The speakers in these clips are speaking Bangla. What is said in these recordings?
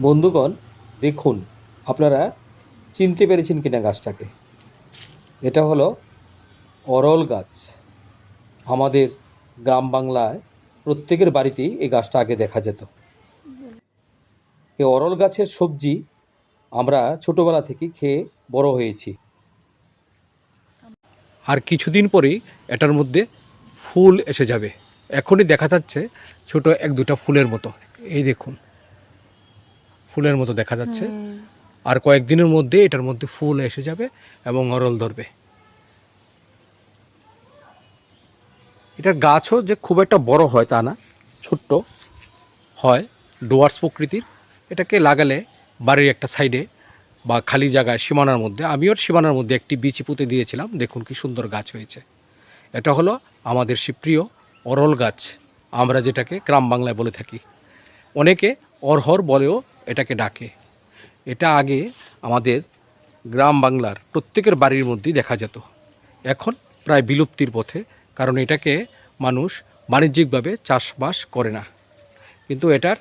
বন্ধুগণ, দেখুন, আপনারা চিনতে পেরেছেন কিনা গাছটাকে। এটা হলো অরল গাছ। আমাদের গ্রাম বাংলায় প্রত্যেকের বাড়িতেই এই গাছটা আগে দেখা যেত। এই অরল গাছের সবজি আমরা ছোটোবেলা থেকে খেয়ে বড় হয়েছি। আর কিছুদিন পরেই এটার মধ্যে ফুল এসে যাবে। এখনই দেখা যাচ্ছে ছোট এক দুটা ফুলের মতো। এই দেখুন। ফুলের মতো দেখা যাচ্ছে। আর কয়েকদিনের মধ্যে এটার মধ্যে ফুল এসে যাবে এবং অরল ধরবে। এটার গাছও যে খুব একটা বড় হয় তা না ছোট্ট হয় ডুয়ার্স প্রকৃতির। এটাকে লাগালে বাড়ির একটা সাইডে বা খালি জায়গায় সীমানার মধ্যে আমিও সীমানার মধ্যে একটি বিচি পুঁতে দিয়েছিলাম দেখুন কি সুন্দর গাছ হয়েছে। এটা হলো আমাদের সুপ্রিয় অরল গাছ আমরা যেটাকে গ্রাম বাংলায় বলে থাকি। অনেকে অরহর বলেও এটাকে ডাকে। এটা আগে আমাদের গ্রাম বাংলার প্রত্যেকের বাড়ির মধ্যেই দেখা যেত। এখন প্রায় বিলুপ্তির পথে, কারণ এটাকে মানুষ বাণিজ্যিকভাবে চাষবাস করে না। কিন্তু এটার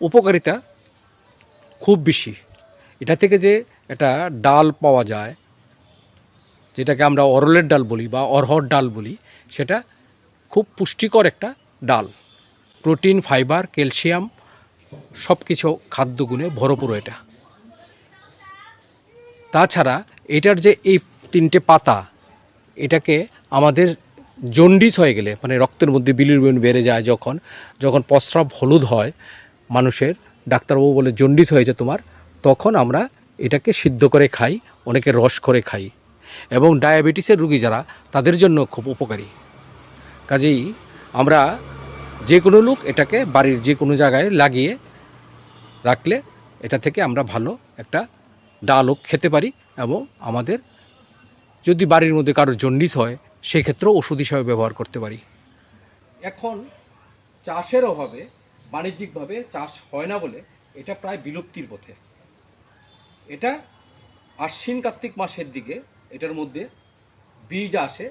উপকারিতা খুব বেশি। এটা থেকে যে এটা ডাল পাওয়া যায়, যেটাকে আমরা অরলের ডাল বলি বা অরহর ডাল বলি, সেটা খুব পুষ্টিকর একটা ডাল। প্রোটিন, ফাইবার, ক্যালসিয়াম সব কিছু খাদ্যগুণে ভরপুর এটা। তাছাড়া এটার যে এই তিনটে পাতা, এটাকে আমাদের জন্ডিস হয়ে গেলে মানে রক্তের মধ্যে বিলিরুবিন বেড়ে যায় যখন যখন প্রস্রাব হলুদ হয়, মানুষের ডাক্তারবাবু বলে জন্ডিস হয়েছে তোমার, তখন আমরা এটাকে সিদ্ধ করে খাই, অনেকে রস করে খাই। এবং ডায়াবেটিসের রুগী যারা, তাদের জন্য খুব উপকারী। কাজেই আমরা যে কোনো লোক এটাকে বাড়ির যে কোনো জায়গায় লাগিয়ে রাখলে এটা থেকে আমরা ভালো একটা ডালও খেতে পারি এবং আমাদের যদি বাড়ির মধ্যে কারোর জন্ডিস হয়, সেক্ষেত্রেও ওষুধ হিসাবে ব্যবহার করতে পারি। এখন চাষের অভাবে বাণিজ্যিকভাবে চাষ হয় না বলে এটা প্রায় বিলুপ্তির পথে। এটা আশ্বিন কার্তিক মাসের দিকে এটার মধ্যে বীজ আসে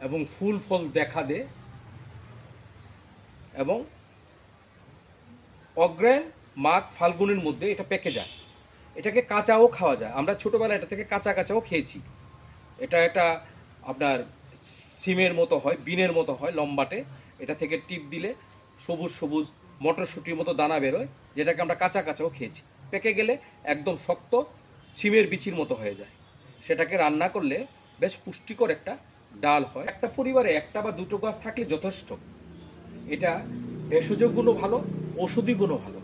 এবং ফুল ফল দেখা দেয়। এবং অগ্রায়ণ মাঘ ফাল্গুনের মধ্যে এটা পেকে যায়। এটাকে কাঁচাও খাওয়া যায়। আমরা ছোটোবেলায় এটা থেকে কাঁচা কাঁচাও খেয়েছি। এটা একটা আপনার সিমের মতো হয়, বিনের মতো হয় লম্বাটে। এটা থেকে টিপ দিলে সবুজ সবুজ মটরশুঁটির মতো দানা বেরোয়, যেটাকে আমরা কাঁচা কাঁচাও খেয়েছি। পেকে গেলে একদম শক্ত সিমের বিচির মতো হয়ে যায়। সেটাকে রান্না করলে বেশ পুষ্টিকর একটা ডাল হয়। একটা পরিবারে একটা বা দুটো গাছ থাকলে যথেষ্ট। এটা ভেষজ গুণও ভালো ঔষধি গুণও ভালো।